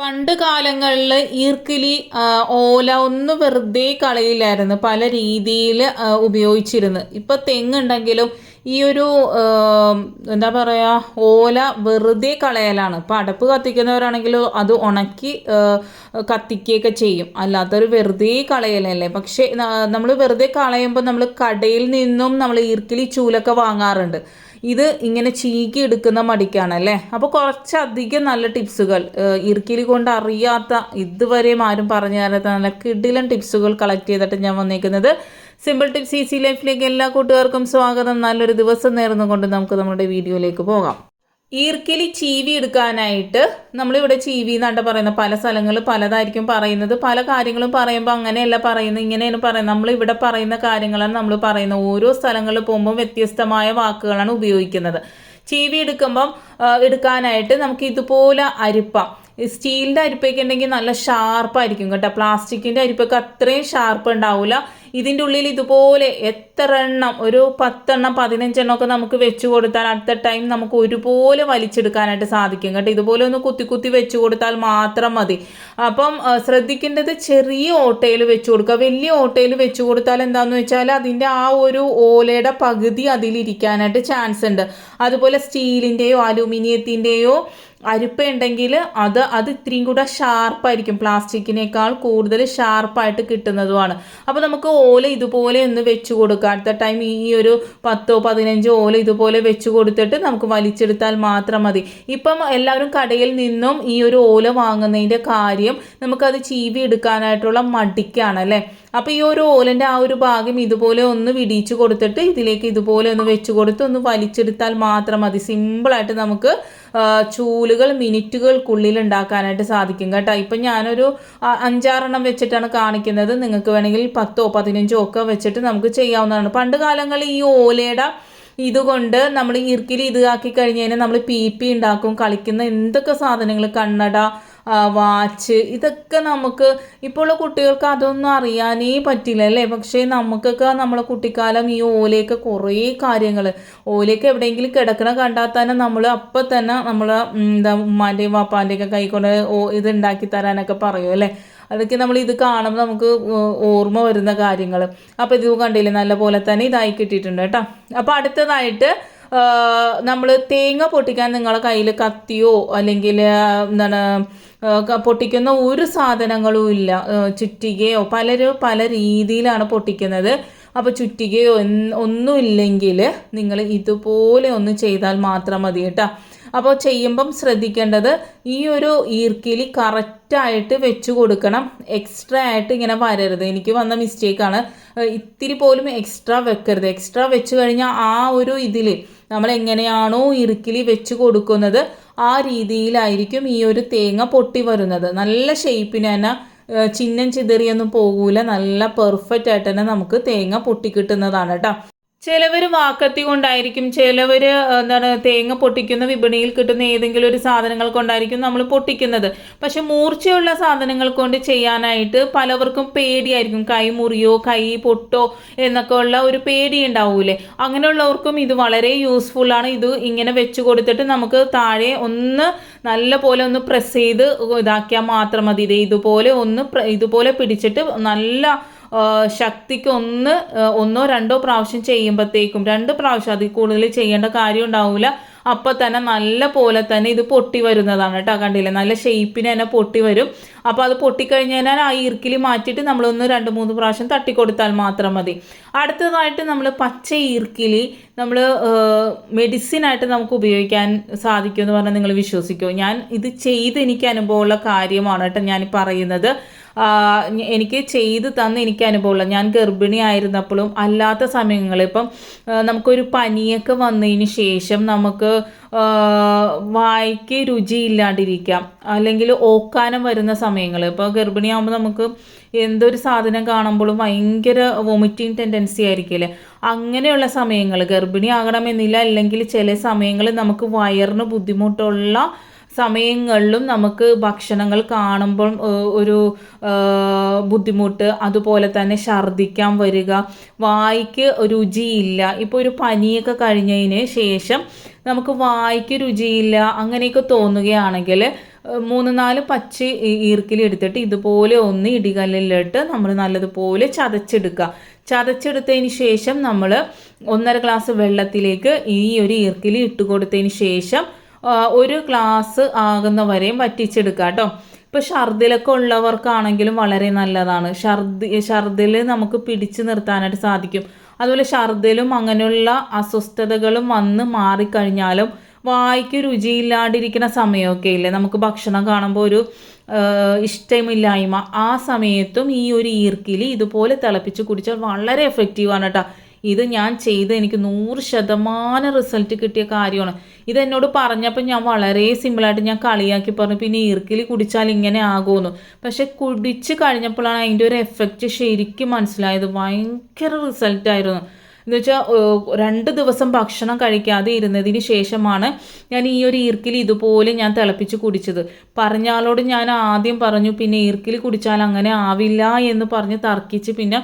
പണ്ട് കാലങ്ങളിൽ ഈർക്കിലി ഓല ഒന്ന് വെറുതെ കളയില്ലായിരുന്നു. പല രീതിയിൽ ഉപയോഗിച്ചിരുന്നു. ഇപ്പൊ തെങ്ങുണ്ടെങ്കിലും ഈ ഒരു എന്താ പറയാ ഓല വെറുതെ കളയലാണ്. ഇപ്പൊ അടപ്പ് കത്തിക്കുന്നവരാണെങ്കിൽ അത് ഉണക്കി കത്തിക്കുകയൊക്കെ ചെയ്യും. അല്ലാത്തൊരു വെറുതെ കളയലല്ലേ? പക്ഷേ നമ്മൾ വെറുതെ കളയുമ്പോൾ നമ്മൾ കടയിൽ നിന്നും നമ്മൾ ഈർക്കിലി ചൂലൊക്കെ വാങ്ങാറുണ്ട്. ഇത് ഇങ്ങനെ ചീകി എടുക്കുന്ന മടിക്കാണല്ലേ? അപ്പോൾ കുറച്ചധികം നല്ല ടിപ്സുകൾ ഇറുക്കിലി കൊണ്ട് അറിയാത്ത ഇതുവരെയും ആരും പറഞ്ഞു തരാത്ത നല്ല കിടിലൻ ടിപ്സുകൾ കളക്ട് ചെയ്തിട്ട് ഞാൻ വന്നിരിക്കുന്നത് സിമ്പിൾ ടിപ്സ് ഈസി ലൈഫിലേക്ക് എല്ലാ കൂട്ടുകാർക്കും സ്വാഗതം. നല്ലൊരു ദിവസം നേർന്നുകൊണ്ട് നമുക്ക് നമ്മുടെ വീഡിയോയിലേക്ക് പോകാം. ഈർക്കിലി ചീവി എടുക്കാനായിട്ട് നമ്മളിവിടെ ചീവി എന്നാണ്ട് പറയുന്നത് പല സ്ഥലങ്ങളിൽ പലതായിരിക്കും പറയുന്നത്. പല കാര്യങ്ങളും പറയുമ്പോൾ അങ്ങനെയല്ല പറയുന്നത് ഇങ്ങനെയാണ് പറയുന്നത്. നമ്മളിവിടെ പറയുന്ന കാര്യങ്ങളാണ് നമ്മൾ പറയുന്നത്. ഓരോ സ്ഥലങ്ങളിൽ പോകുമ്പോൾ വ്യത്യസ്തമായ വാക്കുകളാണ് ഉപയോഗിക്കുന്നത്. ചീവി എടുക്കുമ്പം എടുക്കാനായിട്ട് നമുക്ക് ഇതുപോലെ അരിപ്പ. സ്റ്റീലിന്റെ അരിപ്പൊക്കെ ഉണ്ടെങ്കിൽ നല്ല ഷാർപ്പായിരിക്കും കേട്ടോ. പ്ലാസ്റ്റിക്കിന്റെ അരിപ്പൊക്കെ അത്രയും ഷാർപ്പ് ഉണ്ടാവില്ല ഇതിന്റെ ഉള്ളിൽ ഇതുപോലെ എത്ര എണ്ണം ഒരു പത്തെണ്ണം പതിനഞ്ചെണ്ണം ഒക്കെ നമുക്ക് വെച്ച് കൊടുത്താൽ അടുത്ത ടൈം നമുക്ക് ഒരുപോലെ വലിച്ചെടുക്കാനായിട്ട് സാധിക്കും കേട്ടോ. ഇതുപോലെ ഒന്ന് കുത്തി കുത്തി വെച്ച് കൊടുത്താൽ മാത്രം മതി. അപ്പം ശ്രദ്ധിക്കേണ്ടത് ചെറിയ ഓട്ടയിൽ വെച്ച് കൊടുക്കുക. വലിയ ഓട്ടയിൽ വെച്ച് കൊടുത്താൽ എന്താണെന്ന് വെച്ചാൽ അതിന്റെ ആ ഒരു ഓലയുടെ പകുതി അതിലിരിക്കാനായിട്ട് ചാൻസ് ഉണ്ട്. അതുപോലെ സ്റ്റീലിന്റെയോ അലൂമിനിയത്തിന്റെയോ അരിപ്പ ഉണ്ടെങ്കിൽ അത് അത് ഇത്രയും കൂടെ ഷാർപ്പായിരിക്കും പ്ലാസ്റ്റിക്കിനേക്കാൾ കൂടുതൽ ഷാർപ്പായിട്ട് കിട്ടുന്നതുമാണ്. അപ്പോൾ നമുക്ക് ഓല ഇതുപോലെ ഒന്ന് വെച്ച് കൊടുക്കുക അടുത്ത ടൈം ഈ ഒരു പത്തോ പതിനഞ്ചോ ഓല ഇതുപോലെ വെച്ച് കൊടുത്തിട്ട് നമുക്ക് വലിച്ചെടുത്താൽ മാത്രം മതി. ഇപ്പം എല്ലാവരും കടയിൽ നിന്നും ഈ ഒരു ഓല വാങ്ങുന്നതിന്റെ കാര്യം നമുക്കത് ചീവി എടുക്കാനായിട്ടുള്ള മടിക്കാണ് അല്ലേ? അപ്പോൾ ഈ ഒരു ഓലന്റെ ആ ഒരു ഭാഗം ഇതുപോലെ ഒന്ന് വിടിയിച്ച് കൊടുത്തിട്ട് ഇതിലേക്ക് ഇതുപോലെ ഒന്ന് വെച്ച് കൊടുത്ത് ഒന്ന് വലിച്ചെടുത്താൽ മാത്രം മതി. സിമ്പിളായിട്ട് നമുക്ക് ചൂലുകൾ മിനിറ്റുകൾക്കുള്ളിൽ ഉണ്ടാക്കാനായിട്ട് സാധിക്കും കേട്ടോ. ഇപ്പം ഞാനൊരു അഞ്ചാറെണ്ണം വെച്ചിട്ടാണ് കാണിക്കുന്നത്. നിങ്ങൾക്ക് വേണമെങ്കിൽ പത്തോ പതിനഞ്ചോ ഒക്കെ വെച്ചിട്ട് നമുക്ക് ചെയ്യാവുന്നതാണ്. പണ്ട് കാലങ്ങളിൽ ഈ ഓലയുടെ ഇതുകൊണ്ട് നമ്മൾ ഇറുക്കിൽ ഇതാക്കി കഴിഞ്ഞ് കഴിഞ്ഞാൽ നമ്മൾ പി പി ഉണ്ടാക്കും കളിക്കുന്ന എന്തൊക്കെ സാധനങ്ങൾ കണ്ണട വാച്ച്. ഇതൊക്കെ നമുക്ക് ഇപ്പോൾ ഉള്ള കുട്ടികൾക്ക് അതൊന്നും അറിയാനേ പറ്റില്ല അല്ലേ? പക്ഷേ നമുക്കൊക്കെ നമ്മളെ കുട്ടിക്കാലം ഈ ഓലയൊക്കെ കുറേ കാര്യങ്ങൾ ഓലയൊക്കെ എവിടെയെങ്കിലും കിടക്കണ കണ്ടാൽ തന്നെ നമ്മൾ അപ്പം തന്നെ നമ്മൾ എന്താ ഉമ്മാന്റെയും വാപ്പാന്റെയൊക്കെ കൈക്കൊണ്ട് ഓ ഇത് ഉണ്ടാക്കി തരാനൊക്കെ പറയും അല്ലേ? അതൊക്കെ നമ്മൾ ഇത് കാണുമ്പോൾ നമുക്ക് ഓർമ്മ വരുന്ന കാര്യങ്ങൾ അപ്പോൾ ഇത് കണ്ടില്ലേ? നല്ല പോലെ തന്നെ ഇതായി കിട്ടിയിട്ടുണ്ട് കേട്ടോ. അപ്പോൾ അടുത്തതായിട്ട് നമ്മൾ തേങ്ങ പൊട്ടിക്കാൻ നിങ്ങളെ കയ്യിൽ കത്തിയോ? അല്ലെങ്കിൽ എന്താണ് പൊട്ടിക്കുന്ന ഒരു സാധനങ്ങളും ഇല്ല. ചുറ്റികയോ പലരും പല രീതിയിലാണ് പൊട്ടിക്കുന്നത്. അപ്പോൾ ചുറ്റികയോ ഒന്നും ഒന്നുമില്ലെങ്കിൽ നിങ്ങൾ ഇതുപോലെ ഒന്ന് ചെയ്താൽ മാത്രം മതി കേട്ടോ. അപ്പോൾ ചെയ്യുമ്പം ശ്രദ്ധിക്കേണ്ടത് ഈ ഒരു ഈർക്കിലി കറക്റ്റായിട്ട് വെച്ച് കൊടുക്കണം. എക്സ്ട്രാ ആയിട്ട് ഇങ്ങനെ വരരുത്. എനിക്ക് വന്ന മിസ്റ്റേക്കാണ്. ഇത്തിരി പോലും എക്സ്ട്രാ വെക്കരുത്. എക്സ്ട്രാ വെച്ച് കഴിഞ്ഞാൽ ആ ഒരു ഇതിൽ നമ്മൾ എങ്ങനെയാണോ ഇറുക്കിലി വെച്ച് കൊടുക്കുന്നത് ആ രീതിയിലായിരിക്കും ഈ ഒരു തേങ്ങ പൊട്ടി വരുന്നത്. നല്ല ഷേപ്പിന് തന്നെ ചിഹ്നം ചിതറിയൊന്നും പോകൂല. നല്ല പെർഫെക്റ്റ് ആയിട്ട് തന്നെ നമുക്ക് തേങ്ങ പൊട്ടിക്കിട്ടുന്നതാണ് കേട്ടോ. ചിലവർ വാക്കത്തി കൊണ്ടായിരിക്കും ചിലവർ എന്താണ് തേങ്ങ പൊട്ടിക്കുന്ന വിപണിയിൽ കിട്ടുന്ന ഏതെങ്കിലും ഒരു സാധനങ്ങൾ കൊണ്ടായിരിക്കും നമ്മൾ പൊട്ടിക്കുന്നത്. പക്ഷെ മൂർച്ചയുള്ള സാധനങ്ങൾ കൊണ്ട് ചെയ്യാനായിട്ട് പലവർക്കും പേടിയായിരിക്കും. കൈ മുറിയോ കൈ പൊട്ടോ എന്നൊക്കെ ഉള്ള ഒരു പേടി ഉണ്ടാവൂലേ? അങ്ങനെയുള്ളവർക്കും ഇത് വളരെ യൂസ്ഫുൾ ആണ്. ഇത് ഇങ്ങനെ വെച്ച് കൊടുത്തിട്ട് നമുക്ക് താഴെ ഒന്ന് നല്ല പോലെ ഒന്ന് പ്രസ് ചെയ്ത് ഇതാക്കിയാൽ മാത്രം മതി. ഇതേ ഇതുപോലെ ഒന്ന് ഇതുപോലെ പിടിച്ചിട്ട് നല്ല ശക്തിക്ക് ഒന്ന് ഒന്നോ രണ്ടോ പ്രാവശ്യം ചെയ്യുമ്പോഴത്തേക്കും രണ്ട് പ്രാവശ്യം അതിൽ കൂടുതൽ ചെയ്യേണ്ട കാര്യം ഉണ്ടാവില്ല അപ്പോൾ തന്നെ നല്ല പോലെ തന്നെ ഇത് പൊട്ടി വരുന്നതാണ് കേട്ടോ കണ്ടില്ലേ? നല്ല ഷേപ്പിന് തന്നെ പൊട്ടി വരും. അപ്പോൾ അത് പൊട്ടിക്കഴിഞ്ഞാൽ ആ ഈർക്കിൽ മാറ്റിയിട്ട് നമ്മളൊന്ന് രണ്ട് മൂന്ന് പ്രാവശ്യം തട്ടിക്കൊടുത്താൽ മാത്രം മതി. അടുത്തതായിട്ട് നമ്മൾ പച്ച ഈർക്കിലി നമ്മൾ മെഡിസിനായിട്ട് നമുക്ക് ഉപയോഗിക്കാൻ സാധിക്കുമെന്ന് പറഞ്ഞാൽ നിങ്ങൾ വിശ്വസിക്കുമോ ഞാൻ ഇത് ചെയ്ത് എനിക്ക് അനുഭവമുള്ള കാര്യമാണ് കേട്ടോ ഞാൻ പറയുന്നത്. എനിക്ക് ചെയ്ത് തന്ന് എനിക്ക് അനുഭവമുള്ള ഞാൻ ഗർഭിണി ആയിരുന്നപ്പോഴും അല്ലാത്ത സമയങ്ങളിൽ ഇപ്പം നമുക്കൊരു പനിയൊക്കെ വന്നതിന് ശേഷം നമുക്ക് വായിക്ക് രുചിയില്ലാണ്ടിരിക്കാം. അല്ലെങ്കിൽ ഓക്കാനം വരുന്ന സമയങ്ങൾ. ഇപ്പോൾ ഗർഭിണിയാകുമ്പോൾ നമുക്ക് എന്തൊരു സാധനം കാണുമ്പോഴും ഭയങ്കര വൊമിറ്റിംഗ് ടെൻഡൻസി ആയിരിക്കില്ലേ? അങ്ങനെയുള്ള സമയങ്ങൾ ഗർഭിണി ആകണമെന്നില്ല അല്ലെങ്കിൽ ചില സമയങ്ങളിൽ നമുക്ക് വയറിന് ബുദ്ധിമുട്ടുള്ള സമയങ്ങളിലും നമുക്ക് ഭക്ഷണങ്ങൾ കാണുമ്പോൾ ഒരു ബുദ്ധിമുട്ട് അതുപോലെ തന്നെ ഛർദ്ദിക്കാൻ വരിക വായിക്ക് രുചിയില്ല. ഇപ്പോൾ ഒരു പനിയൊക്കെ കഴിഞ്ഞതിന് ശേഷം നമുക്ക് വായിക്ക് രുചിയില്ല അങ്ങനെയൊക്കെ തോന്നുകയാണെങ്കിൽ മൂന്ന് നാല് പച്ച ഈർക്കിലി എടുത്തിട്ട് ഇതുപോലെ ഒന്ന് ഇടികല്ലിലിട്ട് നമ്മൾ നല്ലതുപോലെ ചതച്ചെടുക്കുക. ചതച്ചെടുത്തതിന് ശേഷം നമ്മൾ ഒന്നര ഗ്ലാസ് വെള്ളത്തിലേക്ക് ഈ ഒരു ഈർക്കിലി ഇട്ട് കൊടുത്തതിന് ശേഷം ഒരു ക്ലാസ് ആകുന്ന വരെയും വറ്റിച്ചെടുക്കുക കേട്ടോ. ഇപ്പോൾ ഛർദിലൊക്കെ ഉള്ളവർക്കാണെങ്കിലും വളരെ നല്ലതാണ്. ഛർദി ഛർദിൽ നമുക്ക് പിടിച്ചു നിർത്താനായിട്ട് സാധിക്കും. അതുപോലെ ഛർദിലും അങ്ങനെയുള്ള അസ്വസ്ഥതകളും വന്ന് മാറിക്കഴിഞ്ഞാലും വായിക്ക് രുചിയില്ലാണ്ടിരിക്കുന്ന സമയമൊക്കെ ഇല്ലേ? നമുക്ക് ഭക്ഷണം കാണുമ്പോൾ ഒരു ഇഷ്ടമില്ലായ്മ. ആ സമയത്തും ഈ ഒരു ഈർക്കിലി ഇതുപോലെ തിളപ്പിച്ച് കുടിച്ചാൽ വളരെ എഫക്റ്റീവാണ് കേട്ടോ. ഇത് ഞാൻ ചെയ്ത് എനിക്ക് നൂറ് ശതമാനം റിസൾട്ട് കിട്ടിയ കാര്യമാണ്. ഇത് എന്നോട് പറഞ്ഞപ്പോൾ ഞാൻ വളരെ സിമ്പിളായിട്ട് ഞാൻ കളിയാക്കി പറഞ്ഞു. പിന്നെ ഈർക്കിലി കുടിച്ചാൽ ഇങ്ങനെ ആകുമെന്ന്. പക്ഷെ കുടിച്ച് കഴിഞ്ഞപ്പോഴാണ് അതിന്റെ ഒരു എഫക്റ്റ് ശരിക്കും മനസ്സിലായത്. ഭയങ്കര റിസൾട്ടായിരുന്നു എന്ന് വെച്ചാൽ രണ്ട് ദിവസം ഭക്ഷണം കഴിക്കാതെ ഇരുന്നതിന് ശേഷമാണ് ഞാൻ ഈ ഒരു ഈർക്കിൽ ഇതുപോലെ ഞാൻ തിളപ്പിച്ച് കുടിച്ചത്. പറഞ്ഞാളോട് ഞാൻ ആദ്യം പറഞ്ഞു പിന്നെ ഈർക്കിൽ കുടിച്ചാൽ അങ്ങനെ ആവില്ല എന്ന് പറഞ്ഞ് തർക്കിച്ച് പിന്നെ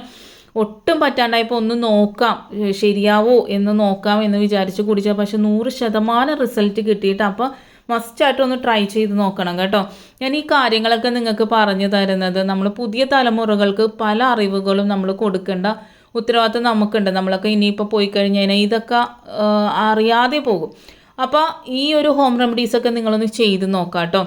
ഒട്ടും പറ്റാണ്ടായപ്പോൾ ഒന്ന് നോക്കാം. ശരിയാവോ എന്ന് നോക്കാം എന്ന് വിചാരിച്ച് കുടിച്ചാൽ പക്ഷെ നൂറ് ശതമാനം റിസൾട്ട് കിട്ടിയിട്ട് അപ്പോൾ മസ്റ്റായിട്ട് ഒന്ന് ട്രൈ ചെയ്ത് നോക്കണം കേട്ടോ. ഞാൻ ഈ കാര്യങ്ങളൊക്കെ നിങ്ങൾക്ക് പറഞ്ഞു തരുന്നത് നമ്മൾ പുതിയ തലമുറകൾക്ക് പല അറിവുകളും നമ്മൾ കൊടുക്കേണ്ട ഉത്തരവാദിത്വം നമുക്കുണ്ട്. നമ്മളൊക്കെ ഇനിയിപ്പോൾ പോയി കഴിഞ്ഞ് കഴിഞ്ഞാൽ ഇതൊക്കെ അറിയാതെ പോകും. അപ്പോൾ ഈ ഒരു ഹോം റെമഡീസൊക്കെ നിങ്ങളൊന്ന് ചെയ്ത് നോക്കാം കേട്ടോ.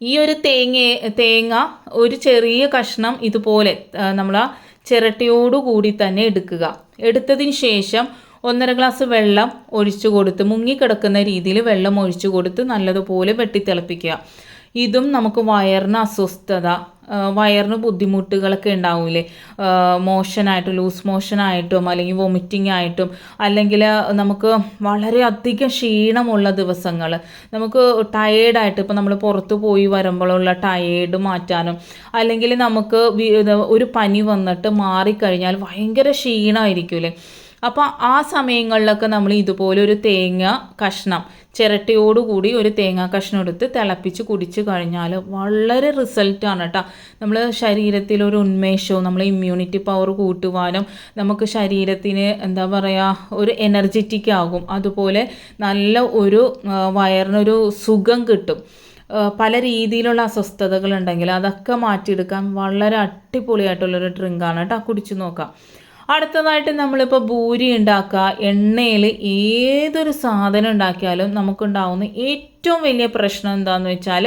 ഈ ഒരു തേങ്ങ തേങ്ങ ഒരു ചെറിയ കഷ്ണം ഇതുപോലെ നമ്മൾ ആ ചിരട്ടയോടു കൂടി തന്നെ എടുക്കുക. എടുത്തതിന് ശേഷം ഒന്നര ഗ്ലാസ് വെള്ളം ഒഴിച്ചു കൊടുത്ത് മുങ്ങിക്കിടക്കുന്ന രീതിയിൽ വെള്ളം ഒഴിച്ചു കൊടുത്ത് നല്ലതുപോലെ വെട്ടിത്തിളപ്പിക്കുക. ഇതും നമുക്ക് വയറിന് അസ്വസ്ഥത വയറിന് ബുദ്ധിമുട്ടുകളൊക്കെ ഉണ്ടാവില്ലേ മോഷനായിട്ടും ലൂസ് മോഷനായിട്ടും അല്ലെങ്കിൽ വൊമിറ്റിംഗ് ആയിട്ടും അല്ലെങ്കിൽ നമുക്ക് വളരെ അധികം ക്ഷീണമുള്ള ദിവസങ്ങൾ. നമുക്ക് ടയേർഡായിട്ട് ഇപ്പോൾ നമ്മൾ പുറത്ത് പോയി വരുമ്പോഴുള്ള ടയേർഡ് മാറ്റാനും അല്ലെങ്കിൽ നമുക്ക് ഒരു പനി വന്നിട്ട് മാറിക്കഴിഞ്ഞാൽ ഭയങ്കര ക്ഷീണമായിരിക്കൂലേ? അപ്പോൾ ആ സമയങ്ങളിലൊക്കെ നമ്മൾ ഇതുപോലെ ഒരു തേങ്ങ കഷ്ണം ചിരട്ടയോടുകൂടി ഒരു തേങ്ങ കഷ്ണം എടുത്ത് തിളപ്പിച്ച് കുടിച്ച് കഴിഞ്ഞാൽ വളരെ റിസൾട്ടാണ് കേട്ടോ നമ്മൾ ശരീരത്തിൽ ഒരു ഉന്മേഷവും നമ്മൾ ഇമ്മ്യൂണിറ്റി പവർ കൂട്ടുവാനും നമുക്ക് ശരീരത്തിന് എന്താ പറയുക ഒരു എനർജറ്റിക് ആകും. അതുപോലെ നല്ല ഒരു വയറിനൊരു സുഖം കിട്ടും. പല രീതിയിലുള്ള അസ്വസ്ഥതകളുണ്ടെങ്കിൽ അതൊക്കെ മാറ്റിയെടുക്കാൻ വളരെ അടിപൊളിയായിട്ടുള്ളൊരു ഡ്രിങ്കാണ് കേട്ടോ കുടിച്ചു നോക്കാം. അടുത്തതായിട്ട് നമ്മളിപ്പോൾ ഭൂരി ഉണ്ടാക്കുക എണ്ണയിൽ ഏതൊരു സാധനം ഉണ്ടാക്കിയാലും നമുക്കുണ്ടാവുന്ന ഏറ്റവും വലിയ പ്രശ്നം എന്താണെന്ന് വെച്ചാൽ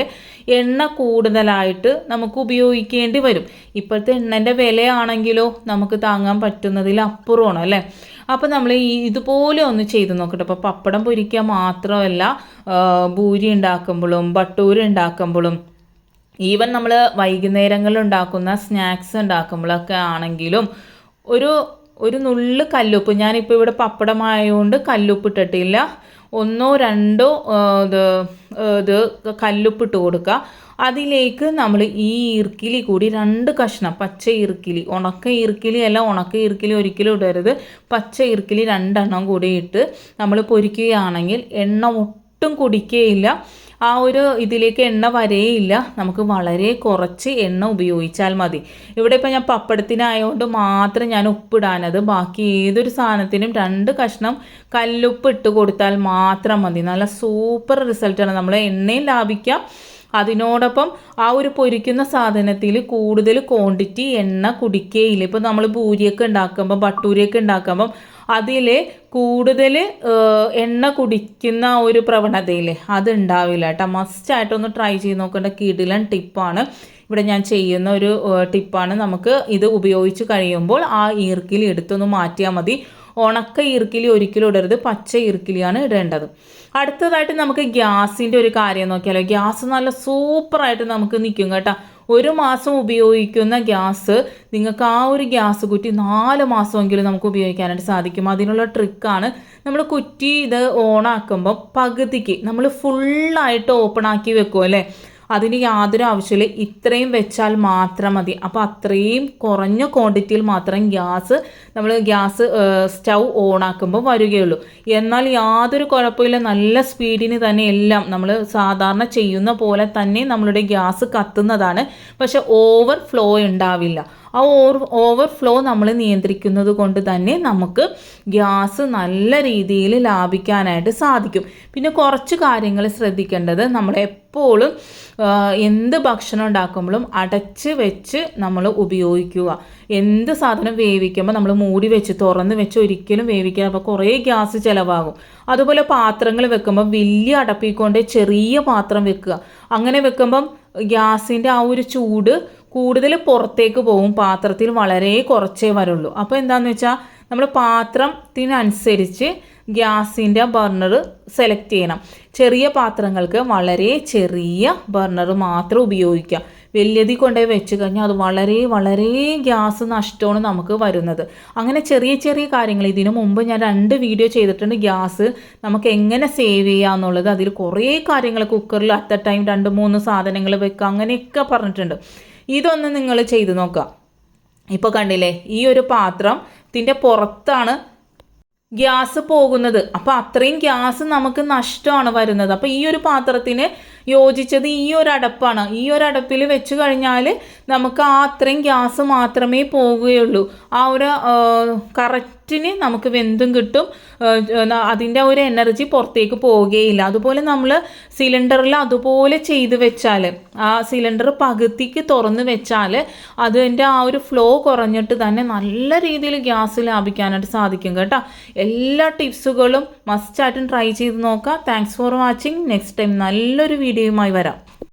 എണ്ണ കൂടുതലായിട്ട് നമുക്ക് ഉപയോഗിക്കേണ്ടി വരും. ഇപ്പോഴത്തെ എണ്ണന്റെ വിലയാണെങ്കിലോ നമുക്ക് താങ്ങാൻ പറ്റുന്നതിൽ അപ്പുറമാണ് അല്ലേ? അപ്പോൾ നമ്മൾ ഈ ഇതുപോലെ ഒന്ന് ചെയ്ത് നോക്കട്ടെ. അപ്പോൾ പപ്പടം പൊരിക്കുക മാത്രമല്ല ഭൂരി ഉണ്ടാക്കുമ്പോഴും ബട്ടൂര് ഉണ്ടാക്കുമ്പോഴും ഈവൻ നമ്മൾ വൈകുന്നേരങ്ങളിൽ ഉണ്ടാക്കുന്ന സ്നാക്സ് ഉണ്ടാക്കുമ്പോഴൊക്കെ ആണെങ്കിലും ഒരു ഒരു നുള്ളു കല്ലുപ്പ്. ഞാനിപ്പോൾ ഇവിടെ പപ്പടമായതുകൊണ്ട് കല്ലുപ്പ് ഇട്ടിട്ടില്ല. ഒന്നോ രണ്ടോ ഇത് ഇത് കല്ലുപ്പ് ഇട്ട് കല്ലുപ്പിട്ട് കൊടുക്കുക അതിലേക്ക് നമ്മൾ ഈ ഇറുക്കിലി കൂടി രണ്ട് കഷ്ണം പച്ച ഇറുക്കിലി ഉണക്ക ഇറുക്കിലി അല്ല ഉണക്ക ഇറുക്കിലി ഒരിക്കലും ഇടരുത്. പച്ച ഇറുക്കിലി രണ്ടെണ്ണം കൂടി ഇട്ട് നമ്മൾ പൊരിക്കുകയാണെങ്കിൽ എണ്ണ ഒട്ടും കുടിക്കുകയില്ല ആ ഒരു ഇതിലേക്ക് എണ്ണ വരേയില്ല. നമുക്ക് വളരെ കുറച്ച് എണ്ണ ഉപയോഗിച്ചാൽ മതി. ഇവിടെ ഇപ്പം ഞാൻ പപ്പടത്തിനായതുകൊണ്ട് മാത്രം ഞാൻ ഉപ്പിടാനത്. ബാക്കി ഏതൊരു സാധനത്തിനും രണ്ട് കഷ്ണം കല്ലുപ്പ് ഇട്ട് കൊടുത്താൽ മാത്രം മതി. നല്ല സൂപ്പർ റിസൾട്ടാണ്. നമ്മൾ എണ്ണയും ലാഭിക്കാം. അതിനോടൊപ്പം ആ ഒരു പൊരിക്കുന്ന സാധനത്തിൽ കൂടുതൽ ക്വാണ്ടിറ്റി എണ്ണ കുടിക്കേയില്ല. ഇപ്പോൾ നമ്മൾ പൂരിയൊക്കെ ഉണ്ടാക്കുമ്പോൾ ഭട്ടൂരിയൊക്കെ ഉണ്ടാക്കുമ്പം അതിൽ കൂടുതൽ എണ്ണ കുടിക്കുന്ന ഒരു പ്രവണതയിൽ അത് ഉണ്ടാവില്ല കേട്ടോ മസ്റ്റായിട്ടൊന്ന് ട്രൈ ചെയ്ത് നോക്കേണ്ട കിടിലൻ ടിപ്പാണ്. ഇവിടെ ഞാൻ ചെയ്യുന്ന ഒരു ടിപ്പാണ്. നമുക്ക് ഇത് ഉപയോഗിച്ച് കഴിയുമ്പോൾ ആ ഈർക്കിലി എടുത്തൊന്ന് മാറ്റിയാൽ മതി. ഉണക്ക ഈർക്കിലി ഒരിക്കലും ഇടരുത്. പച്ച ഈർക്കിലിയാണ് ഇടേണ്ടത്. അടുത്തതായിട്ട് നമുക്ക് ഗ്യാസിന്റെ ഒരു കാര്യം നോക്കിയാലോ. ഗ്യാസ് നല്ല സൂപ്പറായിട്ട് നമുക്ക് നിൽക്കും കേട്ടോ. ഒരു മാസം ഉപയോഗിക്കുന്ന ഗ്യാസ് നിങ്ങൾക്ക് ആ ഒരു ഗ്യാസ് കുറ്റി നാല് മാസമെങ്കിലും നമുക്ക് ഉപയോഗിക്കാനായിട്ട് സാധിക്കും. അതിനുള്ള ട്രിക്കാണ് നമ്മൾ കുറ്റി ഇത് ഓണാക്കുമ്പോൾ പകുതിക്ക് നമ്മൾ ഫുള്ളായിട്ട് ഓപ്പൺ ആക്കി വെക്കും അല്ലേ? അതിന് യാതൊരു ആവശ്യമില്ല. ഇത്രയും വെച്ചാൽ മാത്രം മതി. അപ്പോൾ അത്രയും കുറഞ്ഞ ക്വാണ്ടിറ്റിയിൽ മാത്രം ഗ്യാസ് നമ്മൾ ഗ്യാസ് സ്റ്റൗ ഓണാക്കുമ്പോൾ വരികയുള്ളൂ. എന്നാൽ യാതൊരു കുഴപ്പമില്ല. നല്ല സ്പീഡിന് തന്നെ എല്ലാം നമ്മൾ സാധാരണ ചെയ്യുന്ന പോലെ തന്നെ നമ്മളുടെ ഗ്യാസ് കത്തുന്നതാണ്. പക്ഷെ ഓവർ ഫ്ലോ ഉണ്ടാവില്ല. ആ ഓവർ ഓവർഫ്ലോ നമ്മൾ നിയന്ത്രിക്കുന്നത് കൊണ്ട് തന്നെ നമുക്ക് ഗ്യാസ് നല്ല രീതിയിൽ ലാഭിക്കാനായിട്ട് സാധിക്കും. പിന്നെ കുറച്ച് കാര്യങ്ങൾ ശ്രദ്ധിക്കേണ്ടത് നമ്മൾ എപ്പോഴും എന്ത് ഭക്ഷണം ഉണ്ടാക്കുമ്പോഴും അടച്ച് വെച്ച് നമ്മൾ ഉപയോഗിക്കുക. എന്ത് സാധനം വേവിക്കുമ്പോൾ നമ്മൾ മൂടി വെച്ച് തുറന്ന് വെച്ച് ഒരിക്കലും വേവിക്കുക അപ്പോൾ കുറേ ഗ്യാസ് ചിലവാകും. അതുപോലെ പാത്രങ്ങൾ വെക്കുമ്പോൾ വലിയ അടപ്പിക്കൊണ്ട് ചെറിയ പാത്രം വെക്കുക. അങ്ങനെ വെക്കുമ്പം ഗ്യാസിന്റെ ആ ഒരു ചൂട് കൂടുതൽ പുറത്തേക്ക് പോകും. പാത്രത്തിൽ വളരെ കുറച്ചേ വരുള്ളൂ. അപ്പോൾ എന്താണെന്ന് വെച്ചാൽ നമ്മൾ പാത്രത്തിനനുസരിച്ച് ഗ്യാസിന്റെ ബർണർ സെലക്ട് ചെയ്യണം. ചെറിയ പാത്രങ്ങൾക്ക് വളരെ ചെറിയ ബർണർ മാത്രം ഉപയോഗിക്കാം. വലിയതിൽ കൊണ്ടുപോയി വെച്ച് കഴിഞ്ഞാൽ അത് വളരെ വളരെ ഗ്യാസ് നഷ്ടമാണ് നമുക്ക് വരുന്നത്. അങ്ങനെ ചെറിയ ചെറിയ കാര്യങ്ങൾ ഇതിനു മുമ്പ് ഞാൻ രണ്ട് വീഡിയോ ചെയ്തിട്ടുണ്ട് ഗ്യാസ് നമുക്ക് എങ്ങനെ സേവ് ചെയ്യുക എന്നുള്ളത്. അതിൽ കുറേ കാര്യങ്ങൾ കുക്കറിൽ അറ്റ് എ ടൈം രണ്ട് മൂന്ന് സാധനങ്ങൾ വെക്കുക അങ്ങനെയൊക്കെ പറഞ്ഞിട്ടുണ്ട്. ഇതൊന്ന് നിങ്ങൾ ചെയ്തു നോക്കുക. ഇപ്പോൾ കണ്ടില്ലേ ഈ ഒരു പാത്രത്തിന്റെ പുറത്താണ് ഗ്യാസ് പോകുന്നത്. അപ്പോൾ അത്രയും ഗ്യാസ് നമുക്ക് നഷ്ടമാണ് വരുന്നത്. അപ്പോൾ ഈ ഒരു പാത്രത്തിന് യോജിച്ചത് ഈ ഒരു അടപ്പാണ്. ഈ ഒരു അടപ്പിൽ വെച്ച് കഴിഞ്ഞാൽ നമുക്ക് ആ അത്രയും ഗ്യാസ് മാത്രമേ പോവുകയുള്ളൂ. ആ ഒരു കറക്റ്റിന് നമുക്ക് വെന്തും കിട്ടും. അതിന്റെ ഒരു എനർജി പുറത്തേക്ക് പോവുകയില്ല. അതുപോലെ നമ്മൾ സിലിണ്ടറിൽ അതുപോലെ ചെയ്ത് വെച്ചാൽ ആ സിലിണ്ടർ പകുതിക്ക് തുറന്ന് വെച്ചാൽ അതിന്റെ ആ ഒരു ഫ്ലോ കുറഞ്ഞിട്ട് തന്നെ നല്ല രീതിയിൽ ഗ്യാസ് ലാഭിക്കാനായിട്ട് സാധിക്കും കേട്ടോ. എല്ലാ ടിപ്സുകളും മസ്റ്റായിട്ടും ട്രൈ ചെയ്ത് നോക്കാം. Thanks for watching next time നല്ലൊരു വീഡിയോയുമായി വരാം